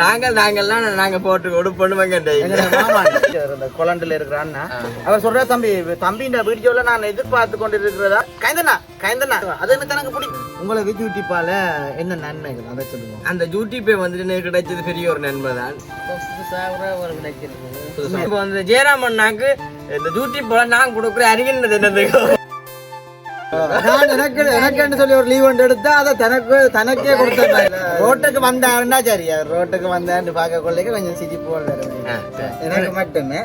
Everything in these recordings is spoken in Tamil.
நாங்கள் நாங்கள்லாம் நாங்க போட்டு எங்க மாமா இந்த கொலண்டுல இருக்கிற அண்ணா. அவர் சொல்ற தம்பி தம்பி இந்த வீடியோல நான் எதிர்பார்த்து கொண்டு இருக்கிறதா கைந்தண்ணா கைந்தண்ணா அது எனக்கு எனக்கு பிடிக்கும் உங்களை விஜய் டிப்பால என்ன நன்மைகள்? அதை சொல்லுங்க. அந்த யூடியூப்பே வந்துட்டு எனக்கு கிடைச்சது பெரிய ஒரு நன்மை தான். இப்போ வந்து ஜெயராம் அண்ணாக்கு இந்த யூடியூப் போல நான் கொடுக்குற அறிஞர் என்னது? நான் எனக்கு எனக்குன்னு சொல்லி ஒரு லீவ் ஒன்று எடுத்தா அதை தனக்கு தனக்கே கொடுத்தேன் ரோட்டுக்கு வந்தாருன்னா சரி ரோட்டுக்கு வந்தான்னு பார்க்க கொள்ளைக்கு கொஞ்சம் சிரிப்பு எனக்கு மட்டுமே.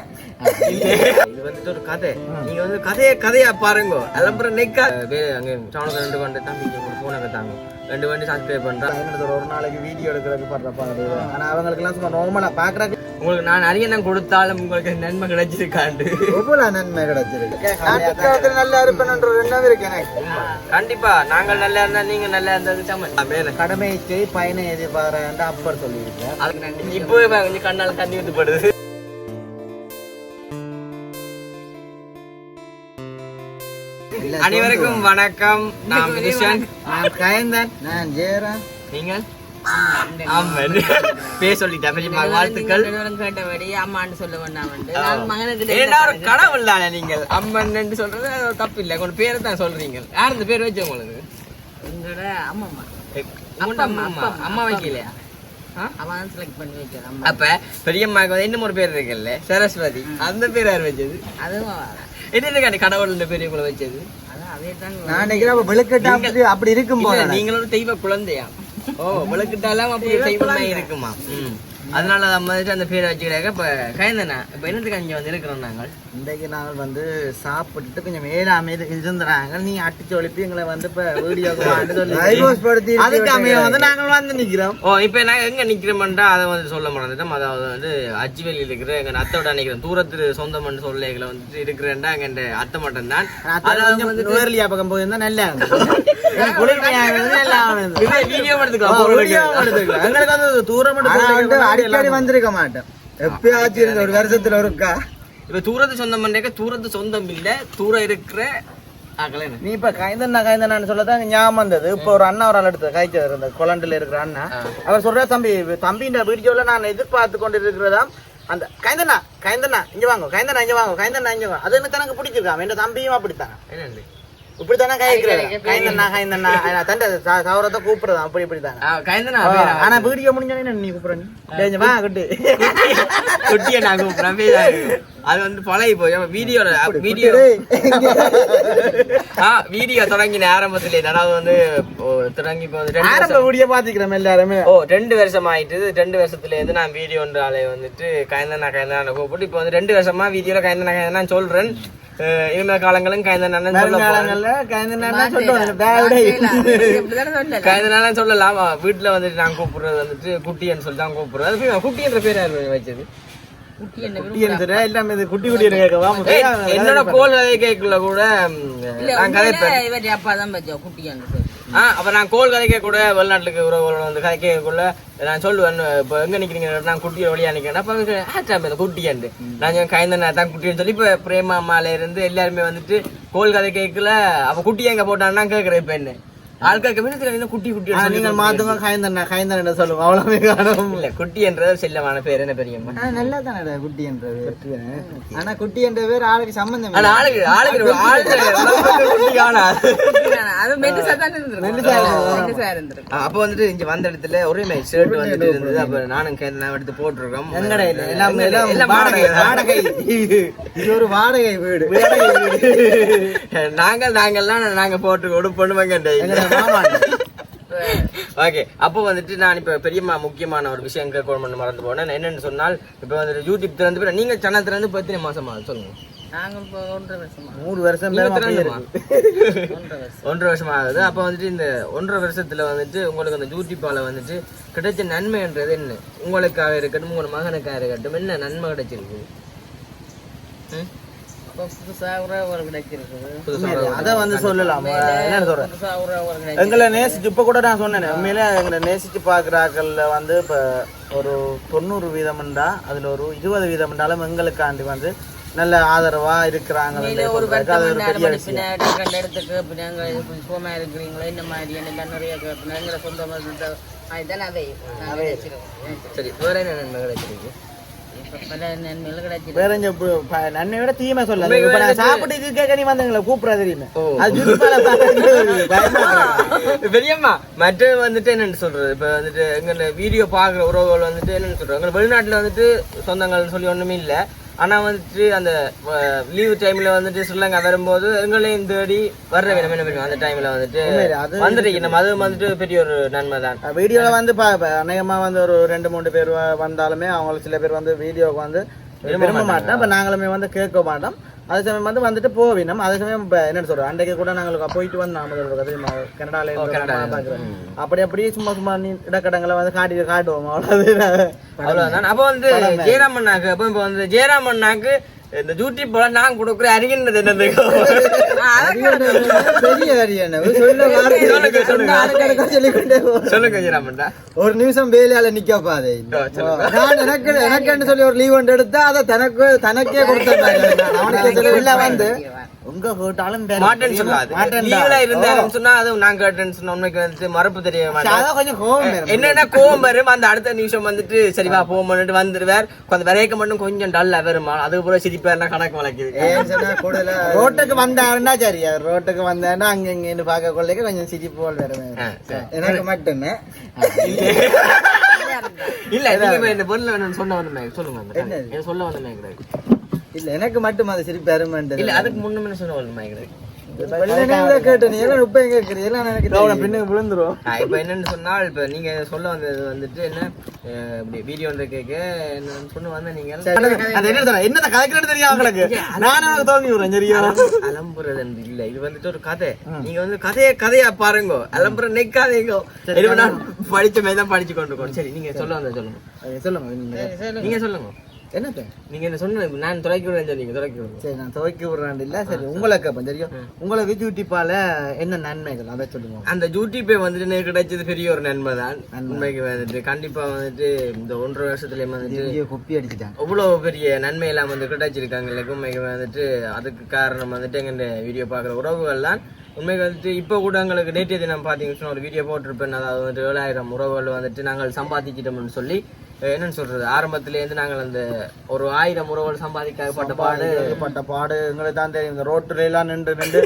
இது வந்துட்டு ஒரு கதை. நீங்க வந்து கதையை கதையா பாருங்க. அலம்புற நெக்கா அங்க சவனத்தை ரெண்டு வண்டி தம்பி போன கத்தாங்க ரெண்டு வண்டி சப்ஸ்கிரைப் பதினெட்டு ஒரு நாளைக்கு வீடியோ எடுக்கிறதுக்கு படுற பாடு. ஆனா அவங்களுக்கு எல்லாம் சும்மா நார்மலா பாக்குறதுக்கு உங்களுக்கு நான் அறிஞன் கொடுத்தாலும் உங்களுக்கு நன்மை கிடைச்சிருக்காண்டு. எவ்வளவு நன்மை கிடைச்சிருக்கு? நல்லா இருப்பேன் ஒரு எண்ணம் இருக்கு எனக்கு. கண்டிப்பா. நாங்கள் நல்லா இருந்தா நீங்க நல்லா இருந்தது சம மேல கடமை செய் பயனை எதிர்பார்க்கிறேன் அப்பர் சொல்லியிருக்கேன் அதுக்கு நன்றி இப்பவே கொஞ்சம் கண்ணால் தண்ணி ஊத்துப்படுது அனைவருக்கும் வணக்கம். நான் வினிஷன் நான் கயந்தன் நான் ஜெயராம். நீங்கள்? ஆமாம். பேர் சொல்லிட்டேன் பெரியம்மா வாழ்த்துக்கள். கேட்டபடி அம்மான்னு சொல்ல வேண்டாம் கடவுள் தானே நீங்கள்? அம்மன் சொல்றது தப்பு இல்லை உங்க பேரை தான் சொல்றீங்க. யார் இந்த பேர் வச்சு உங்களுக்கு? எங்களோட அம்மா அம்மா அம்மா அம்மா வைக்கலையா? அப்ப பெரியம்மாக்கு வந்து இன்னும் ஒரு பேர் இருக்குல்ல? சரஸ்வதி. அந்த பேர் யார் வச்சது? அதுவும் என்ன கடவுள் பேர் உங்களை வச்சது? நான் நினைக்கிறேன் அப்படி அப்படி இருக்கும் போல இல்ல, நீங்களும் தெய்வ குழந்தையா? ஓ விளக்குட்டாலாம் அப்படி ஒரு தெய்வமா இருக்குமா ம். அதனால நம்ம வந்துட்டு அந்த பேரை வச்சுக்கிறாங்க இப்ப கைந்தனா இப்ப என்னத்துக்கு அங்க வந்து இருக்கிறோம் நாங்கள்? இன்றைக்கு நாங்கள் வந்து சாப்பிட்டுட்டு கொஞ்சம் மேலாமே இருந்துறாங்க நீ அடிச்சு ஒழிப்பி எங்களை வந்து இப்ப வீடியோக்கு சொல்லி. அதுக்கு அமைய வந்து நாங்கள் வந்து நிக்கிறோம். ஓ இப்ப நாங்க எங்க நிக்கிறோம்டா அதை வந்து சொல்ல மறந்துட்டோம். அதாவது வந்து அச்சுவேலியில் இருக்கிற எங்க அத்தோட நிக்கிறோம். தூரத்து சொந்தம்னு சொல்லைகளை வந்துட்டு இருக்கிறேன்டா எங்க இந்த அத்தை மட்டும் தான் அது கொஞ்சம் நுவர்லியா பக்கம் போயிருந்தா நல்லா குளிர்மையாக நல்லா. வீடியோ வீடியோ எடுத்துக்கலாம். எங்களுக்கு வந்து தூரம் மட்டும் அடிக்கடி வந்திருக்க மாட்டேன் எப்பயாச்சும் இருந்த ஒரு வருஷத்துல ஒருக்கா. இப்ப தூரத்து சொந்தம் பண்ணேக்க தூரத்து சொந்தம் இல்ல தூரம் இருக்கிற நீ இப்ப கைந்தண்ணா கைந்தண்ணான்னு சொல்லதான் ஞாபகம் வந்தது. இப்ப ஒரு அண்ணா ஒரு ஆள் எடுத்து கைச்சவர் இந்த கொலண்டுல இருக்கிற அண்ணா. அவர் சொல்ற தம்பி தம்பி இந்த வீடியோல நான் எதிர்பார்த்து கொண்டு இருக்கிறதா அந்த கைந்தண்ணா கைந்தண்ணா இங்க வாங்க கைந்தண்ணா இங்க வாங்க கைந்தண்ணா இங்க வாங்க அது எனக்கு எனக்கு பிடிச்சிருக்கான் என் தம்பியும் அப்படித்தான். என்னண்டு இப்படித்தானே கைக்கிறேன் கைந்தண்ணா கைந்தண்ணா தண்டை சவரத்தை அப்படி ஆ, ஆ? ஆனா வீடியோ முடிஞ்சோடனே நீ கூப்பிடுற நீ? டேய், இங்க வா குட்டி. குட்டியை நான் கூப்பிடுறேன் பேராது. அது வந்து பழகி போய் வீடியோ டேய், ஆ வீடியோ தொடங்கின ஆரம்பத்திலே அதாவது வந்து தொடங்கி இப்போ வந்து ஆரம்ப வீடியோ பாத்துக்கிறோம் எல்லாருமே. ஓ ரெண்டு வருஷம் ஆயிட்டு ரெண்டு வருஷத்துல இருந்து நான் வீடியோன்றாலே வந்துட்டு கைந்தனா கைந்தனா கூப்பிட்டு இப்போ வந்து ரெண்டு வருஷமா வீடியோல கைந்தனா கைந்தனா சொல்றேன். அஹ் இனிமேல் காலங்களும் கைந்தனா சொல்ல போறேன். வருங்காலங்கள்ல கைந்தண்ணா சொல்லுவாங்க டேய், இப்படிதானே சொல்லல கைந்தனா சொல்லலாம் வீட்டுல வந்துட்டு நான் கூப்பிடுறது வந்துட்டு குட்டின்னு சொல்லி தான் கூப்பிடுறது குட்டி என்ற பேர் வச்சது குட்டி என்ன குட்டி என்று எல்லாமே இது குட்டி குட்டி கேட்கவா ஏய், என்னோட கோல் கதை கேட்கல கூட நான் கதைப்பேன் உண்மையில இவர் அப்பா தான் வச்சா குட்டியான்னு ஆ அப்ப நான் கோல் கதைக்க கூட வெளிநாட்டுக்கு உறவுகள் வந்து கதைக்கக்குள்ள நான் சொல்லுவேன். இப்போ எங்க நிக்கிறீங்க? நான் குட்டியோட வழியா நிக்கிறேன் அப்ப அவங்க அந்த குட்டியாண்டு நான் கைந்த தான் குட்டின்னு சொல்லி இப்ப பிரேமா அம்மால இருந்து எல்லாருமே வந்துட்டு கோல் கதை கேட்கல. அப்ப குட்டி எங்க போட்டான்னா கேக்குறேன் இப்ப என்ன? ஆட்களுக்கு குட்டி குட்டி மாத்துங்க கைந்தண்ணா கைந்தண்ணா சொல்லுவோம் அவ்வளவு காணும். இல்ல குட்டி என்றது செல்லமான பேர். என்ன பெரியம்மா நல்லா தானே குட்டி என்றது. ஆனா குட்டி என்ற பேர் ஆளுக்கு சம்பந்தம் ஆனா ஆளுக்கு ஆளுக்கு ஆளுக்கு குட்டி காணா. அது மெல்லிசா தான் இருந்திருக்கும். மெல்லிசா இருந்திருக்கும். அப்ப வந்துட்டு இங்க வந்த இடத்துல ஒரே மாதிரி ஷர்ட் வந்துட்டு இருந்தது. அப்ப நானும் கேட்டு எடுத்து போட்டிருக்கோம் எங்கடா இல்ல எல்லாம் எல்லாம் எல்லாம் வாடகை வாடகை இது ஒரு வாடகை வீடு. நாங்கள் நாங்கள்லாம் நாங்க போட்டு மாமா ஓகே அப்போ வந்துட்டு நான் இப்ப பெரியம்மா முக்கியமான ஒரு விஷயம் கேட்கணும்னு மறந்து போனேன். என்னன்னு சொன்னால் இப்ப வந்துட்டு யூடியூப் திறந்து போய் நீங்க சேனல் திறந்து இப்போ எத்தனை மாசமா? சொல்லுங்க. நாங்க இப்போ ஒன்றரை வருஷமா. மூணு வருஷம் ஒன்றரை வருஷம். ஆகுது. அப்போ வந்துட்டு இந்த ஒன்றரை வருஷத்துல வந்துட்டு உங்களுக்கு அந்த யூடியூப்பால வந்துட்டு கிடைச்ச நன்மைன்றது என்ன? உங்களுக்காக இருக்கட்டும் உங்களோட மகனுக்காக இருக்கட்டும் என்ன நன்மை கிடைச்சிருக்கு? அத வந்து சொல்லலாம்? என்ன சொல்றேன்? எங்களை நேசிச்சு இப்ப கூட நான் சொன்னேன் உண்மையில எங்களை நேசிச்சு பாக்குறாக்கள்ல வந்து இப்ப ஒரு தொண்ணூறு வீதம்ண்டா அதுல ஒரு இருபது வீதம்ண்டாலும் எங்களுக்காண்டி வந்து நல்ல ஆதரவா இருக்கிறாங்க ஒரு இடத்துக்கு பின்ன அங்க இப்படி சுகமா இருக்கிறீங்களா இந்த மாதிரி எல்லாம் நிறைய கேட்பேன் எங்களை சொந்த மருத்துவ அதுதான் அதை. சரி வேற என்ன நன்மை கிடைச்சிருக்கு வேற நன்மை விட தீமை சொல்லாது இப்ப நான் சாப்பிட்டு இது கேட்க நீ வந்தீங்களா கூப்பிடா தெரியுமே. அது. பெரியம்மா மற்ற வந்துட்டு என்னன்னு சொல்றது? இப்ப வந்துட்டு எங்க வீடியோ பாக்குற உறவுகள் வந்துட்டு என்னன்னு சொல்றாங்க வெளிநாட்டுல வந்துட்டு சொந்தங்கள்னு சொல்லி ஒண்ணுமே இல்ல. ஆனா வந்துட்டு அந்த லீவு டைம்ல வந்துட்டு ஸ்ரீலங்கா வரும்போது எங்களையும் தேடி வர்ற வேணும். என்ன அந்த டைம்ல வந்துட்டு வந்துட்டு நம்ம அது வந்துட்டு பெரிய ஒரு நன்மை தான். வீடியோல வந்து பா பா- அநேகமா வந்து ஒரு ரெண்டு மூணு பேர் வந்தாலுமே அவங்க சில பேர் வந்து வீடியோக்கு வந்து விரும்ப மாட்டோம் இப்ப நாங்களுமே வந்து கேட்க மாட்டோம். அதே சமயம் வந்து வந்துட்டு போவினோம் அதே சமயம் இப்ப என்ன சொல்றோம் அன்றைக்கு கூட நாங்களுக்கு போயிட்டு வந்தோம். முதல் தடவை தெரியுமா? கனடால இருந்து கனடா. அம்மா பார்க்கிறேன். அப்படி அப்படியே சும்மா சும்மா இடக்கடங்களை வந்து காட்டி காட்டுவோம். அவ்வளவு அவ்வளவுதான். அப்ப வந்து ஜெயராம் அண்ணாக்கு அப்ப இப்ப வந்து ஜெயராம் அண்ணாக்கு இந்த ஜூட்டி போல நான் கொடுக்குற அறிகின்றது என்னது பெரிய சொல்லுங்க, ஒரு நிமிஷம் வேலையால நிக்கப்பாதே ஓ, சொல்லுங்க. நான் எனக்கு எனக்குன்னு சொல்லி ஒரு லீவ் ஒன்று எடுத்தா அதை தனக்கு தனக்கே கொடுத்தேன் உள்ள வந்து உங்க போட்டாலும் மாட்டேன்னு சொல்லாது. லீவ்ல இருந்தாருன்னு சொன்னா அது நான் கேட்டேன்னு சொன்னா உண்மைக்கு மறுப்பு தெரிய மாட்டேன். கொஞ்சம் கோவம் வரும். என்னன்னா கோவம் வரும். அந்த அடுத்த நிமிஷம் வந்துட்டு சரி வா போமன்னுட்டு வந்துருவார். கொஞ்சம் விரைக்க மட்டும் கொஞ்சம் டல்லா வருமா. அது போல சிரிப்பாருன்னா கணக்கு வளர்க்குது ரோட்டுக்கு வந்தாருன்னா சரி. ரோட்டுக்கு வந்தாருன்னா அங்க இங்கன்னு பார்க்க கொள்ளைக்கு கொஞ்சம் சிரிப்பு போல் சரி. எனக்கு மட்டுமே. இல்ல பொருள் வேணும்னு சொன்ன வந்தமே சொல்லுங்க சொல்ல வந்தமே கிடையாது இல்ல எனக்கு மட்டும் அது சிரிப்பு அருமைன்றது இல்ல அதுக்கு முன்ன சொன்ன என்னன்னு சொன்னால் இப்ப நீங்க சொல்ல வந்தது வந்துட்டு என்ன வீடியோ கேட்க என்ன சொன்ன வந்த நீங்க அது என்ன கலக்கிறது தெரியும் அவங்களுக்கு நானும் தோங்கி விடுறேன் சரியா? அலம்புறது இல்ல. இது வந்துட்டு ஒரு கதை. நீங்க வந்து கதைய கதையா பாருங்க. அலம்புற நெக்காதீங்க படிச்ச மாதிரி தான் படிச்சு கொண்டு இருக்கோம் சரி நீங்க சொல்ல வந்த சொல்லுங்க. சொல்லுங்க நீங்க. சொல்லுங்க. என்னத்த? நீங்க என்ன சொன்ன நான் துறைக்கி விடுறேன் சொன்னீங்க துறைக்கி விடுங்க சரி நான் துவைக்க விடுறேன் இல்ல. சரி உங்களை கேப்பேன் தெரியும் உங்களை விஜய் டிப்பால என்ன நன்மைகள்? அதை சொல்லுங்க. அந்த ஜூட்டி பே வந்துட்டு எனக்கு கிடைச்சது பெரிய ஒரு நன்மை தான். உண்மைக்கு வந்துட்டு கண்டிப்பா வந்துட்டு இந்த ஒன்றரை வருஷத்துல வந்துட்டு குப்பி அடிச்சுட்டாங்க. அவ்வளவு பெரிய நன்மை எல்லாம் வந்து கிடைச்சிருக்காங்க. இல்லை உண்மைக்கு வந்துட்டு அதுக்கு காரணம் வந்துட்டு எங்க வீடியோ பார்க்குற உறவுகள் தான். உண்மைக்கு வந்துட்டு இப்போ கூட எங்களுக்கு நேற்றைய தினம் பார்த்தீங்கன்னு ஒரு வீடியோ போட்டிருப்பேன். அதாவது வந்துட்டு ஏழாயிரம் உறவுகள் வந்துட்டு நாங்கள் சம்பாதிச்சிட்டோம்னு சொல்லி என்னன்னு சொல்றது? ஆரம்பத்திலேருந்து நாங்கள் அந்த ஒரு ஆயிரம் உறவுகள் சம்பாதிக்கப்பட்ட பாடு. பட்ட பாடு எங்களுக்கு தான் தெரியும். இந்த ரோட்டுல எல்லாம் நின்று நின்று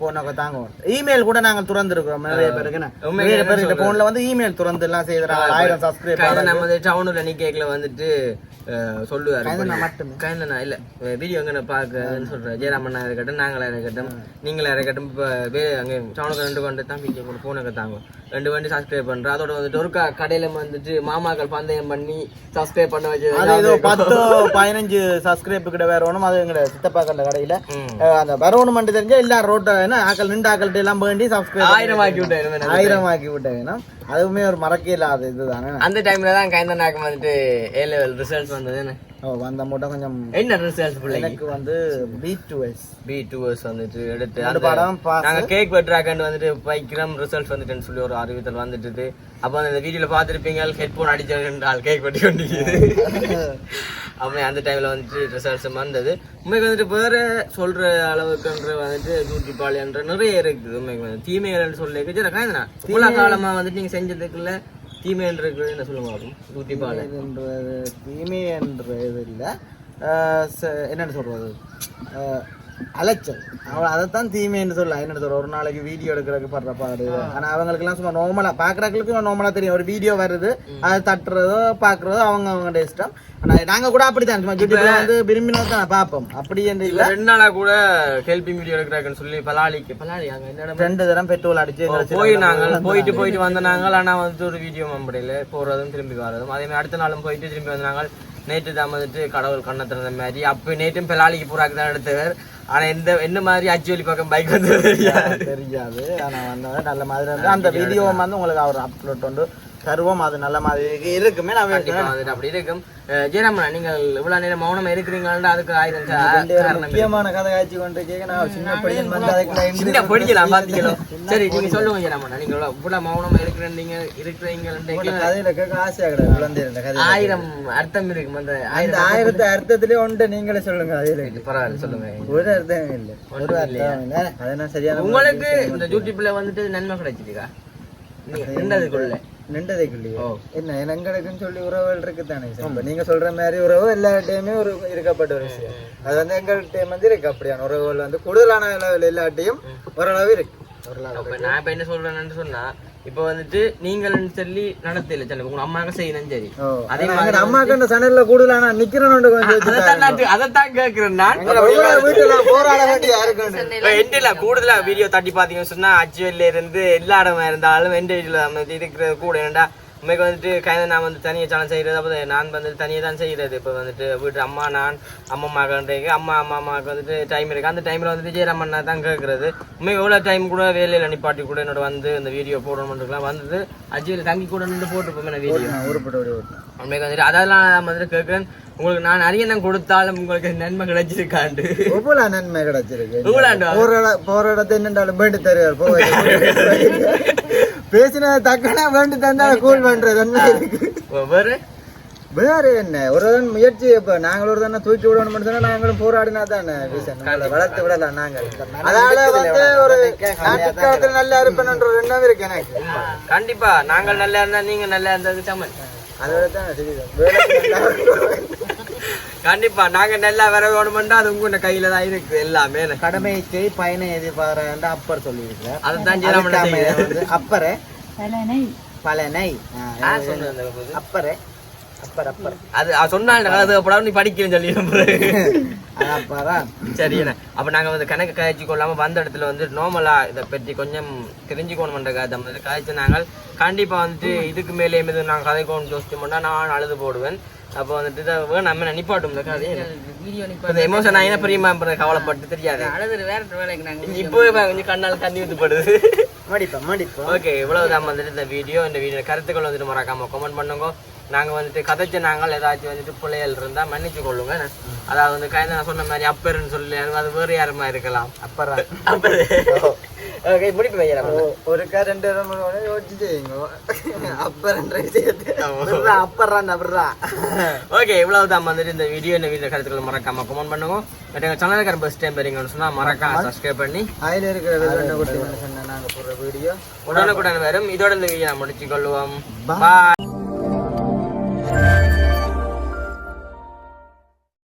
போனாக்க தாங்க இமெயில் கூட நாங்கள் திறந்துருக்கிறோம். நிறைய பேருக்கு நிறைய என்ன பேர் இந்த சொல்றது? போன்ல வந்து இமெயில் திறந்து எல்லாம் செய்யறாங்க. ஆயிரம் சப்ஸ்கிரைப் நம்ம டவுனில் நிற்கல வந்துட்டு சொல்லுவாரு. மட்டுமே. கைந்தனா இல்ல வீடியோ எங்க பார்க்கன்னு சொல்றேன் ஜெயராமண்ணா இருக்கட்டும் நாங்களா இருக்கட்டும் நீங்களா இருக்கட்டும் இப்போ வே அங்கே டவுனுக்கு ரெண்டு கொண்டு தான் வீடியோ கொண்டு போனுக்கு தாங்க ரெண்டு வண்டி சப்ஸ்கிரைப் பண்றோம் அதோட வந்துட்டு ஒரு கடையில வந்துட்டு மாமாக்கள் பந்தயம் பண்ணி சப்ஸ்கிரைப் பண்ண வச்சு பத்து பதினஞ்சு சப்ஸ்கிரைப் கிட்ட வேறணும் அது எங்க சித்தப்பாக்கல்ல கடையில. அந்த வரணும் மட்டும் தெரிஞ்சா எல்லா ரோட்ட ஆக்கள் நின்று ஆக்கள்கிட்ட எல்லாம் வேண்டி சப்ஸ்கிரைப் ஆயிரம் ஆக்கி விட்டாரு ஆயிரம் ஆக்கி விட்டேன் அதுவுமே ஒரு மறக்க இல்லாத இதுதானே? அந்த டைம்ல தான் கைந்த நாக்கு வந்துட்டு ஏ லெவல் ரிசல்ட்ஸ் வந்ததுன்னு ஓ, வந்த மூட்டை கொஞ்சம் என்ன ரிசல்ட்ஸ் பிள்ளைங்க எனக்கு வந்து B two S B two வந்துட்டு எடுத்து அந்த- படம். நாங்க கேக் வெட்டுறாக்கண்டு வந்துட்டு வைக்கிறோம் ரிசல்ட்ஸ் வந்துட்டுன்னு சொல்லி ஒரு அறிவித்தல் வந்துட்டு அப்போ அந்த வீடியோல பார்த்துருப்பீங்க ஹெட்போன் அடிச்சால் கேக் வெட்டி கொண்டிருக்குது அப்போ அந்த டைம்ல வந்துட்டு ரிசல்ட்ஸ் வந்தது. உண்மைக்கு வந்துட்டு வேற சொல்ற அளவுக்குன்ற வந்துட்டு ஜூட்டி பாலியன்ற நிறைய இருக்குது. உண்மைக்கு வந்து தீமைகள் சொல்லி சரி காய்ந்தனா இவ்வளோ காலமா வந்துட்டு நீங்க செஞ்சதுக்குள்ள தீமைகள் இருக்குது என்ன சொல்லுங்க பாப்போம் ஜூட்டி பால் என்றது தீமை என்ற இது இல்லை என்னன்னு சொல்றது? அஹ், அலைச்சல். அவள் அதைத்தான் தீமைன்னு சொல்லலாம் என்னன்னு சொல்ற ஒரு நாளைக்கு வீடியோ எடுக்கிறதுக்கு படுற பாடு. ஆனா அவங்களுக்குலாம் சும்மா நார்மலா பாக்குறவங்களுக்கு நார்மலா தெரியும். ஒரு வீடியோ வருது அதை தட்டுறதோ பாக்குறதோ அவங்க அவங்க இஷ்டம். ஆனா நாங்க கூட அப்படித்தான். சும்மா யூடியூப்ல வந்து விரும்பினோ தான் பார்ப்போம். அப்படி என்று இல்ல. ரெண்டு நாளா கூட ஹெல்பிங் வீடியோ எடுக்கிறாங்கன்னு சொல்லி பலாலிக்கு பலாலி அங்க என்ன ரெண்டு தரம் பெட்ரோல் அடிச்சு போய் நாங்கள் போயிட்டு போயிட்டு வந்த நாங்கள் ஆனா வந்துட்டு ஒரு வீடியோ மம்படியில போறதும் திரும்பி வரதும் அதே மாதிரி அடுத்த நாளும் போயிட்டு திரும்பி வந்த நாங்கள். நேற்று தான் வந்துட்டு கடவுள் கண்ணை திறந்த மாதிரி. அப்போ நேற்றும் பெலாலிக்கு பூராக்கு தான் எடுத்தவர். ஆனா எந்த என்ன மாதிரி அச்சுவலி பக்கம் பைக் வந்து தெரியாது. தெரியாது. ஆனா வந்தவங்க நல்ல மாதிரி வந்து அந்த வீடியோ வந்து உங்களுக்கு அவர் அப்லோட் வந்து தருவோம். அது நல்ல மாதிரி இருக்குமே நான் வந்துட்டு அப்படி இருக்கும். ஜெயராமன் நீங்கள் இவ்வளவு நேரம் மௌனமா இருக்கிறீங்களா அதுக்கு ஆயிரம். முக்கியமான கதை காய்ச்சி கொண்டு நான் சின்ன பையன் வந்து அதுக்கு சின்ன படிக்கலாம் பாத்தீங்களோ? சரி நீங்க சொல்லுங்க ஜெயராமன் நீங்க இவ்வளவு இவ்வளவு மௌனமா இருக்கிறீங்க இருக்கிறீங்க கதையில கேட்க ஆசையா கிடையாது. குழந்தை இருந்த கதை ஆயிரம் அர்த்தம் இருக்கும். அந்த ஆயிரத்து அர்த்தத்திலே உண்டு. நீங்களே சொல்லுங்க அதில். பரவாயில்ல சொல்லுங்க. ஒரு இல்லை. ஒரு அர்த்தம் இல்லை அதெல்லாம் சரியான உங்களுக்கு இந்த யூடியூப்ல வந்துட்டு நன்மை கிடைச்சிருக்கா? நின்றதுக்குள்ள. நின்றதைக்குள்ளேயே? என்ன எங்களுக்குன்னு சொல்லி உறவுகள் இருக்குதானே சார். நீங்க சொல்ற மாதிரி உறவு எல்லா டைமே ஒரு இருக்கப்பட்ட ஒரு விஷயம். அது வந்து எங்கள் டைம் வந்து இருக்கு அப்படியான உறவுகள் வந்து. கூடுதலான அளவில் எல்லாட்டையும் ஓரளவு இருக்கு. ஓரளவு நான் இப்ப என்ன சொல்றேன்னு சொன்னா இப்ப வந்துட்டு நீங்கள்னு சொல்லி நடத்தல சில உங்க அம்மாவுக்கு செய்யணும் சரி. அதே மாதிரி அம்மாக்கு அந்த சனல்ல கூடுதலான நிக்கிறேன்னு கொஞ்சம் வச்சு அதைத்தான் கேட்கிறேன் நான். வீட்டுல போராட வேண்டிய இப்ப என்கிட்ட கூடுதலா வீடியோ தட்டி பாத்தீங்கன்னு சொன்னா அச்சுவல்ல இருந்து எல்லா இடமா இருந்தாலும் எந்த வீட்டுல நம்ம இருக்கிறது கூட என்னடா உண்மைக்கு வந்துட்டு கையில நான் வந்து தனியாக சேனல் செய்யறது அப்போ நான் வந்து தனியாக தான் செய்யறது. இப்போ வந்துட்டு வீட்டு அம்மா நான் அம்மா அம்மாக்கு அம்மா அம்மா அம்மாவுக்கு வந்துட்டு டைம் இருக்கு. அந்த டைம்ல வந்துட்டு ஜெயராமண்ணா தான் கேட்கறது உண்மைக்கு எவ்வளோ டைம் கூட வேலையில நிப்பாட்டி கூட என்னோட வந்து இந்த வீடியோ போடணும்ன்றதுலாம் வந்தது. அஜியில் தங்கி கூட நின்று போட்டுப்போம் வீடியோ உண்மைக்கு வந்துட்டு அதெல்லாம் வந்துட்டு கேட்குறேன். உங்களுக்கு நான் நிறைய நான் கொடுத்தாலும் உங்களுக்கு நன்மை கிடைச்சிருக்காண்டு. ஒவ்வொரு நன்மை கிடைச்சிருக்கு? போற இட- போற இடத்தை என்னண்டாலும் வேண்டி தருவார் போவார் பேசின தக்கனா வேண்டி தந்தாலும் கூல் பண்றது நன்மை இருக்கு. வேறு வேற என்ன? ஒரு தடவை முயற்சி இப்ப நாங்கள் ஒரு தானே தூக்கி விடணும் சொன்னா நாங்களும் போராடினா தானே வளர்த்து விடலாம் நாங்கள். அதனால வந்து ஒரு நாட்டுக்காலத்துல நல்லா இருப்பேன்ற ஒரு எண்ணம் இருக்கு எனக்கு. கண்டிப்பா. நாங்கள் நல்லா இருந்தா நீங்க நல்லா இருந்தது சமன் அதோட தான். கண்டிப்பா நாங்க நல்லா வர வேணுமெண்டா அது உங்க கையில தான் இருக்கு எல்லாமே. கடமையை செய் பயனை எதிர்பார்க்க அப்பர் சொல்லியிருக்கிறார். அதைத்தான் ஜெயராமன் அப்பரை பலனை. அப்பர் அப்பர் அது நீ படிக்கிறேன்னு சொல்லி அப்ப நாங்க வந்து கணக்கு காய்ச்சி கொள்ளாம வந்த இடத்துல வந்து நார்மலா இதை பற்றி கொஞ்சம் தெரிஞ்சுக்கணும் காய்ச்சல் வந்து காய்ச்சி நாங்கள் கண்டிப்பா வந்துட்டு இதுக்கு மேலே எதுவும் நாங்கள் கதைக்கோன்னு யோசிச்சோம்னா நான் அழுது போடுவேன். அப்போ வந்துட்டு இதை நம்ம நிப்பாட்டும் இந்த கதையை? வீடியோ இந்த எமோஷன் ஆகினா பெரியமா கவலைப்பட்டு தெரியாது. அழுது வேற வேலைக்கு நாங்க இப்போ கொஞ்சம் கண்ணால் தண்ணி ஊத்துப்படுது மடிப்பா மடிப்பா ஓகே இவ்வளவு தான் வந்துட்டு இந்த வீடியோ. இந்த வீடியோ கருத்துக்கள் வந்துட்டு மறக்காம கமெண்ட் பண்ணுங்க. நாங்க வந்துட்டு கதைச்ச நாங்கள் ஏதாச்சும் வந்துட்டு பிள்ளைகள் இருந்தா மன்னிச்சு கொள்ளுங்க. அதாவது வந்து கைது நான் சொன்ன மாதிரி அப்பருன்னு சொல்லி அது வேறு யாருமா இருக்கலாம்? அப்பரா அப்பரு ஓகே முடிப்பு வைக்கிறேன் ஒருக்கா ரெண்டு யோசிச்சு செய்யுங்க. அப்ப ரெண்டு சேர்த்து அப்பரா அப்பரா நபரா ஓகே இவ்வளவு தான் வந்துட்டு இந்த வீடியோ. இந்த வீடியோ கருத்துக்கள் மறக்காம கமெண்ட் பண்ணுங்க. பட் எங்க சேனலுக்கு ஃபர்ஸ்ட் டைம் வரீங்கன்னு சொன்னா மறக்காம சப்ஸ்கிரைப் பண்ணி அதில் இருக்கிற நாங்கள் போடுற வீடியோ. உடனுக்குடன் வரும். இதோட இந்த வீடியோ முடிச்சு கொள்வோம் பாய்